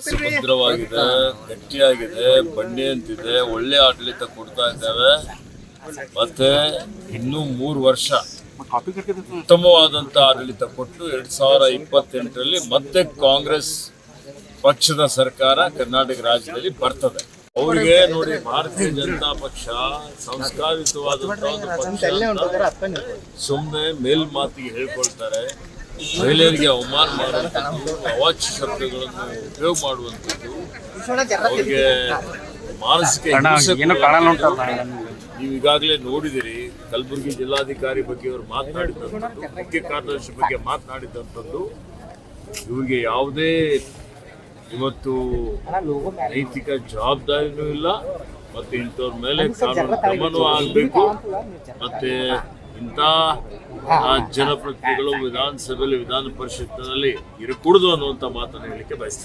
ಸುಭದ್ರವಾಗಿದೆ ಗಟ್ಟಿಯಾಗಿದೆ ಬಂಡಿ ಅಂತಿದೆ ಒಳ್ಳೆ ಆಡಳಿತ ಕೊಡ್ತಾ ಇದ್ದಾವೆ. ಮತ್ತೆ ಇನ್ನೂ ಮೂರು ವರ್ಷ ಉತ್ತಮವಾದಂತ ಆಡಳಿತ ಕೊಟ್ಟು ಎರಡ್ ಸಾವಿರ ಇಪ್ಪತ್ತೆಂಟರಲ್ಲಿ ಮತ್ತೆ ಕಾಂಗ್ರೆಸ್ ಪಕ್ಷದ ಸರ್ಕಾರ ಕರ್ನಾಟಕ ರಾಜ್ಯದಲ್ಲಿ ಬರ್ತದೆ. ಅವರಿಗೆ ನೋಡಿ ಭಾರತೀಯ ಜನತಾ ಪಕ್ಷ ಸಂಸ್ಕಾರಿತವಾದಂತಹ ಒಂದು ಪಕ್ಷ ಸುಮ್ಮನೆ ಮೇಲ್ಮಾತಿಗೆ ಹೇಳ್ಕೊಳ್ತಾರೆ. ಮಹಿಳೆಯರಿಗೆ ಅವಮಾನ ಮಾಡುವಂಥದ್ದು ಅವಾಚ್ಯ ಶಬ್ದಗಳನ್ನು ಉಪಯೋಗ ಮಾಡುವಂಥದ್ದು ಅವರಿಗೆ ಮಾನಸಿಕ ನೀವು ಈಗಾಗಲೇ ನೋಡಿದಿರಿ ಕಲಬುರಗಿ ಜಿಲ್ಲಾಧಿಕಾರಿ ಬಗ್ಗೆ ಅವರು ಮಾತನಾಡಿದಂಥದ್ದು ಮುಖ್ಯ ಕಾರ್ಯದರ್ಶಿ ಬಗ್ಗೆ ಮಾತನಾಡಿದಂಥದ್ದು ಇವರಿಗೆ ಯಾವುದೇ ಇವತ್ತು ನೈತಿಕ ಜವಾಬ್ದಾರಿನೂ ಇಲ್ಲ ಮತ್ತೆ ಇಂಥವ್ರ ಮೇಲೆ ಕಾನೂನು ಕ್ರಮನೂ ಆಗಬೇಕು. ಮತ್ತೆ ಇಂಥ ಜನಪ್ರತಿನಿಧಿಗಳು ವಿಧಾನಸಭೆಯಲ್ಲಿ ವಿಧಾನ ಪರಿಷತ್ತಿನಲ್ಲಿ ಇರಕೂಡದು ಅನ್ನುವಂಥ ಮಾತನ್ನು ಹೇಳಲಿಕ್ಕೆ ಬಯಸ್ತಾರೆ